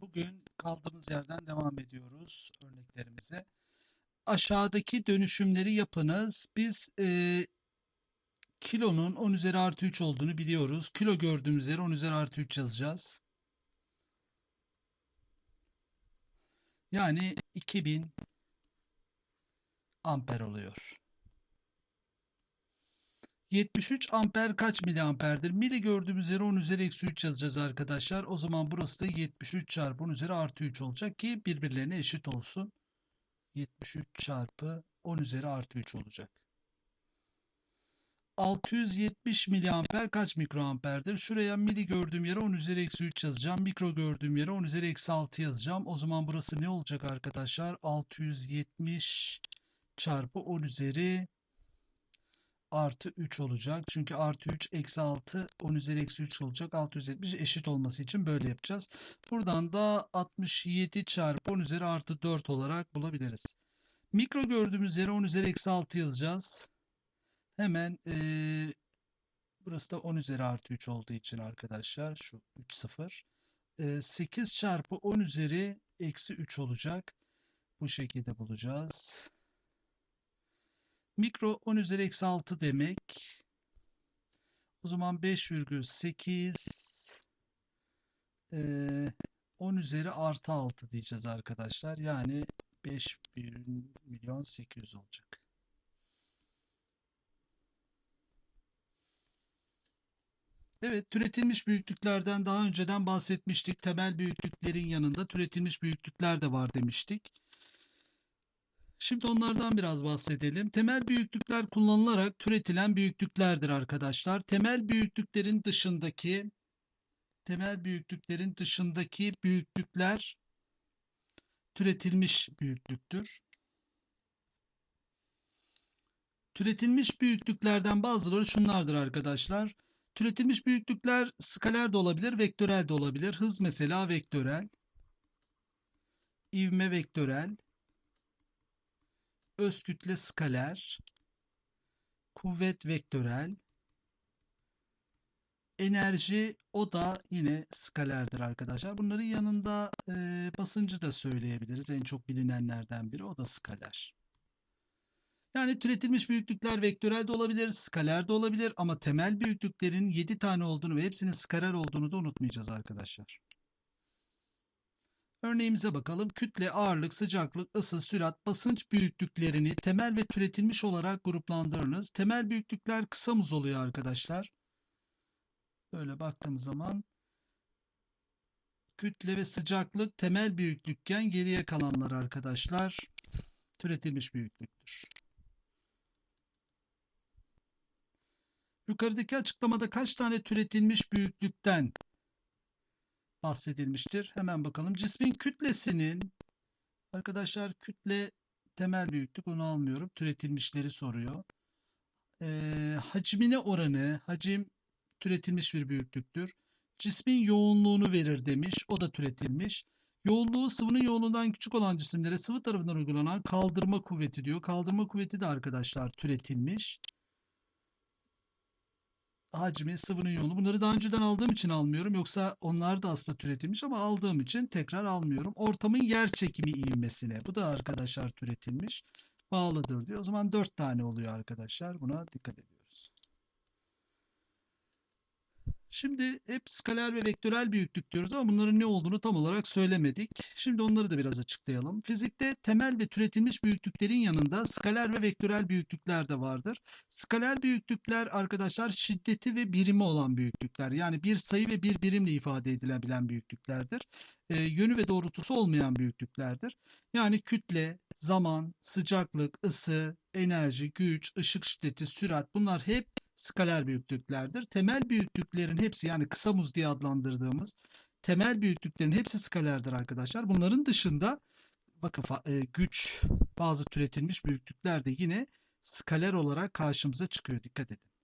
Bugün kaldığımız yerden devam ediyoruz örneklerimize. Aşağıdaki dönüşümleri yapınız. Biz e, kilonun 10 üzeri artı 3 olduğunu biliyoruz. Kilo gördüğümüz yere 10 üzeri artı 3 yazacağız. Yani 2000 amper oluyor. 73 amper kaç miliamperdir? Mili gördüğümüz yere 10 üzeri eksi 3 yazacağız arkadaşlar. O zaman burası da 73 çarpı 10 üzeri artı 3 olacak ki birbirlerine eşit olsun. 73 çarpı 10 üzeri artı 3 olacak. 670 miliamper kaç mikroamperdir? Şuraya mili gördüğüm yere 10 üzeri eksi 3 yazacağım. Mikro gördüğüm yere 10 üzeri eksi 6 yazacağım. O zaman burası ne olacak arkadaşlar? 670 çarpı 10 üzeri artı 3 olacak. Çünkü artı 3 eksi 6 10 üzeri eksi 3 olacak. 670 eşit olması için böyle yapacağız. Buradan da 67 çarpı 10 üzeri artı 4 olarak bulabiliriz. Mikro gördüğümüz yere 10 üzeri eksi 6 yazacağız. Hemen ee, burası da 10 üzeri artı 3 olduğu için arkadaşlar şu 3 0. E, 8 çarpı 10 üzeri eksi 3 olacak. Bu şekilde bulacağız. Mikro 10 üzeri eksi 6 demek. O zaman 5,8 e, 10 üzeri artı 6 diyeceğiz arkadaşlar. Yani 5 milyon 800 olacak. Evet, türetilmiş büyüklüklerden daha önceden bahsetmiştik. Temel büyüklüklerin yanında türetilmiş büyüklükler de var demiştik. Şimdi onlardan biraz bahsedelim. Temel büyüklükler kullanılarak türetilen büyüklüklerdir arkadaşlar. Temel büyüklüklerin dışındaki temel büyüklüklerin dışındaki büyüklükler türetilmiş büyüklüktür. Türetilmiş büyüklüklerden bazıları şunlardır arkadaşlar. Türetilmiş büyüklükler skaler de olabilir, vektörel de olabilir. Hız mesela vektörel. İvme vektörel. Öz kütle skaler. Kuvvet vektörel. Enerji o da yine skalerdir arkadaşlar. Bunların yanında e, basıncı da söyleyebiliriz. En çok bilinenlerden biri o da skaler. Yani türetilmiş büyüklükler vektörel de olabilir, skaler de olabilir ama temel büyüklüklerin 7 tane olduğunu ve hepsinin skaler olduğunu da unutmayacağız arkadaşlar. Örneğimize bakalım. Kütle, ağırlık, sıcaklık, ısı, sürat, basınç büyüklüklerini temel ve türetilmiş olarak gruplandırınız. Temel büyüklükler kısa muz oluyor arkadaşlar. Böyle baktığımız zaman kütle ve sıcaklık temel büyüklükken geriye kalanlar arkadaşlar türetilmiş büyüklüktür. Yukarıdaki açıklamada kaç tane türetilmiş büyüklükten bahsedilmiştir? Hemen bakalım. Cismin kütlesinin arkadaşlar kütle temel büyüklük onu almıyorum. Türetilmişleri soruyor. Ee, hacmine oranı hacim türetilmiş bir büyüklüktür. Cismin yoğunluğunu verir demiş. O da türetilmiş. Yoğunluğu sıvının yoğunluğundan küçük olan cisimlere sıvı tarafından uygulanan kaldırma kuvveti diyor. Kaldırma kuvveti de arkadaşlar türetilmiş hacmi, sıvının yoğunluğu. Bunları daha önceden aldığım için almıyorum. Yoksa onlar da aslında türetilmiş ama aldığım için tekrar almıyorum. Ortamın yer çekimi ivmesine. Bu da arkadaşlar türetilmiş. Bağlıdır diyor. O zaman 4 tane oluyor arkadaşlar. Buna dikkat ediyoruz. Şimdi hep skaler ve vektörel büyüklük diyoruz ama bunların ne olduğunu tam olarak söylemedik. Şimdi onları da biraz açıklayalım. Fizikte temel ve türetilmiş büyüklüklerin yanında skaler ve vektörel büyüklükler de vardır. Skaler büyüklükler arkadaşlar şiddeti ve birimi olan büyüklükler. Yani bir sayı ve bir birimle ifade edilebilen büyüklüklerdir. E, yönü ve doğrultusu olmayan büyüklüklerdir. Yani kütle, zaman, sıcaklık, ısı, enerji, güç, ışık şiddeti, sürat bunlar hep skaler büyüklüklerdir. Temel büyüklüklerin hepsi yani kısa muz diye adlandırdığımız temel büyüklüklerin hepsi skalerdir arkadaşlar. Bunların dışında bakın e, güç bazı türetilmiş büyüklükler de yine skaler olarak karşımıza çıkıyor. Dikkat edin.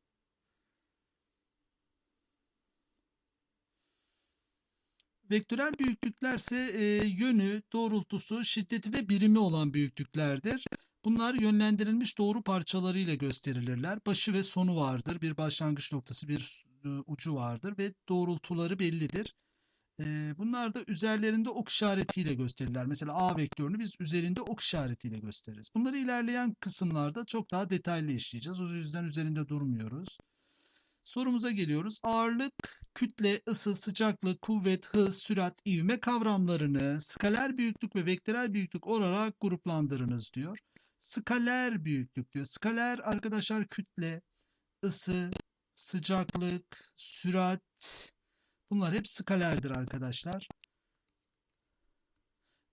Vektörel büyüklüklerse e, yönü, doğrultusu, şiddeti ve birimi olan büyüklüklerdir. Bunlar yönlendirilmiş doğru parçalarıyla gösterilirler. Başı ve sonu vardır. Bir başlangıç noktası, bir e, ucu vardır ve doğrultuları bellidir. Eee, bunlar da üzerlerinde ok işaretiyle gösterirler. Mesela A vektörünü biz üzerinde ok işaretiyle gösteririz. Bunları ilerleyen kısımlarda çok daha detaylı işleyeceğiz. O yüzden üzerinde durmuyoruz. Sorumuza geliyoruz. Ağırlık, kütle, ısı, sıcaklık, kuvvet, hız, sürat, ivme kavramlarını skaler büyüklük ve vektörel büyüklük olarak gruplandırınız diyor. Skaler büyüklük diyor. Skaler arkadaşlar kütle, ısı, sıcaklık, sürat bunlar hep skalerdir arkadaşlar.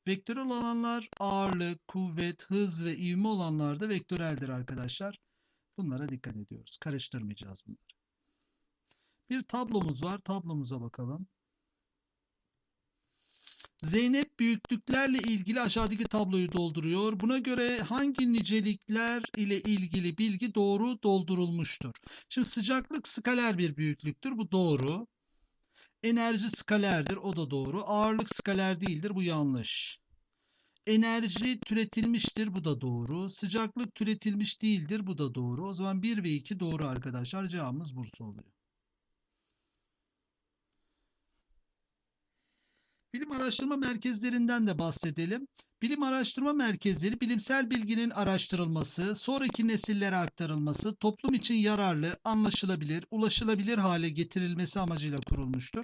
Vektörel olanlar ağırlık, kuvvet, hız ve ivme olanlar da vektöreldir arkadaşlar. Bunlara dikkat ediyoruz. Karıştırmayacağız bunları. Bir tablomuz var. Tablomuza bakalım. Zeynep büyüklüklerle ilgili aşağıdaki tabloyu dolduruyor. Buna göre hangi nicelikler ile ilgili bilgi doğru doldurulmuştur? Şimdi sıcaklık skaler bir büyüklüktür. Bu doğru. Enerji skalerdir. O da doğru. Ağırlık skaler değildir. Bu yanlış. Enerji türetilmiştir. Bu da doğru. Sıcaklık türetilmiş değildir. Bu da doğru. O zaman 1 ve 2 doğru arkadaşlar. Cevabımız Bursa oluyor. Bilim araştırma merkezlerinden de bahsedelim. Bilim araştırma merkezleri bilimsel bilginin araştırılması, sonraki nesillere aktarılması, toplum için yararlı, anlaşılabilir, ulaşılabilir hale getirilmesi amacıyla kurulmuştur.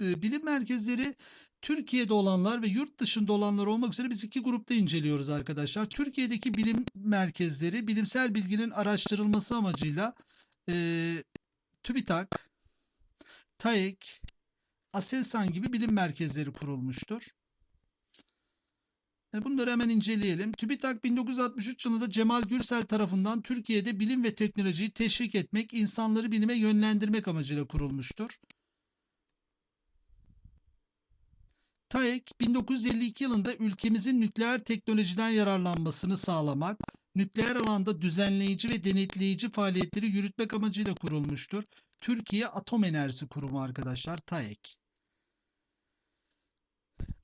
Ee, Bilim merkezleri Türkiye'de olanlar ve yurt dışında olanlar olmak üzere biz iki grupta inceliyoruz arkadaşlar. Türkiye'deki bilim merkezleri bilimsel bilginin araştırılması amacıyla e, TÜBİTAK, TAEK, Aselsan gibi bilim merkezleri kurulmuştur. Bunları hemen inceleyelim. TÜBİTAK 1963 yılında Cemal Gürsel tarafından Türkiye'de bilim ve teknolojiyi teşvik etmek, insanları bilime yönlendirmek amacıyla kurulmuştur. TAEK 1952 yılında ülkemizin nükleer teknolojiden yararlanmasını sağlamak, nükleer alanda düzenleyici ve denetleyici faaliyetleri yürütmek amacıyla kurulmuştur. Türkiye Atom Enerjisi Kurumu arkadaşlar TAEK.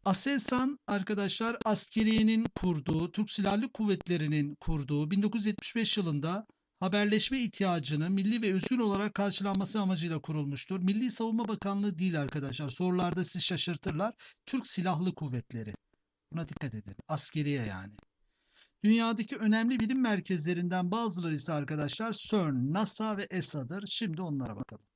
Aselsan arkadaşlar askeriyenin kurduğu, Türk Silahlı Kuvvetleri'nin kurduğu 1975 yılında haberleşme ihtiyacını milli ve özgür olarak karşılanması amacıyla kurulmuştur. Milli Savunma Bakanlığı değil arkadaşlar. Sorularda sizi şaşırtırlar. Türk Silahlı Kuvvetleri. Buna dikkat edin. Askeriye yani. Dünyadaki önemli bilim merkezlerinden bazıları ise arkadaşlar CERN, NASA ve ESA'dır. Şimdi onlara bakalım.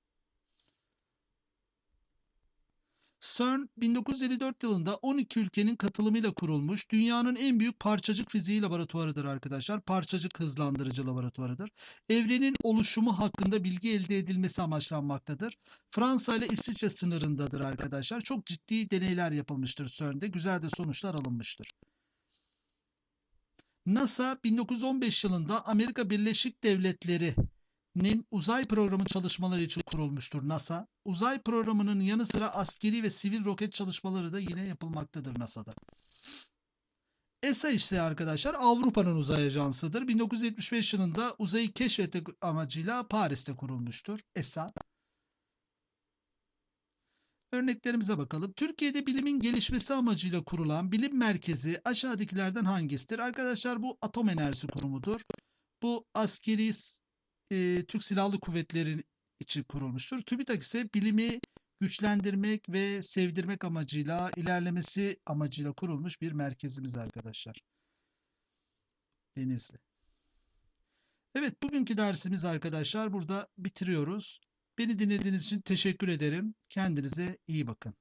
CERN 1954 yılında 12 ülkenin katılımıyla kurulmuş dünyanın en büyük parçacık fiziği laboratuvarıdır arkadaşlar. Parçacık hızlandırıcı laboratuvarıdır. Evrenin oluşumu hakkında bilgi elde edilmesi amaçlanmaktadır. Fransa ile İsviçre sınırındadır arkadaşlar. Çok ciddi deneyler yapılmıştır CERN'de. Güzel de sonuçlar alınmıştır. NASA 1915 yılında Amerika Birleşik Devletleri nin uzay programı çalışmaları için kurulmuştur NASA. Uzay programının yanı sıra askeri ve sivil roket çalışmaları da yine yapılmaktadır NASA'da. ESA ise arkadaşlar Avrupa'nın uzay ajansıdır. 1975 yılında uzayı keşfetmek amacıyla Paris'te kurulmuştur. ESA. Örneklerimize bakalım. Türkiye'de bilimin gelişmesi amacıyla kurulan bilim merkezi aşağıdakilerden hangisidir? Arkadaşlar bu Atom Enerjisi Kurumu'dur. Bu askeri e, Türk Silahlı Kuvvetleri için kurulmuştur. TÜBİTAK ise bilimi güçlendirmek ve sevdirmek amacıyla, ilerlemesi amacıyla kurulmuş bir merkezimiz arkadaşlar. Denizli. Evet, bugünkü dersimiz arkadaşlar burada bitiriyoruz. Beni dinlediğiniz için teşekkür ederim. Kendinize iyi bakın.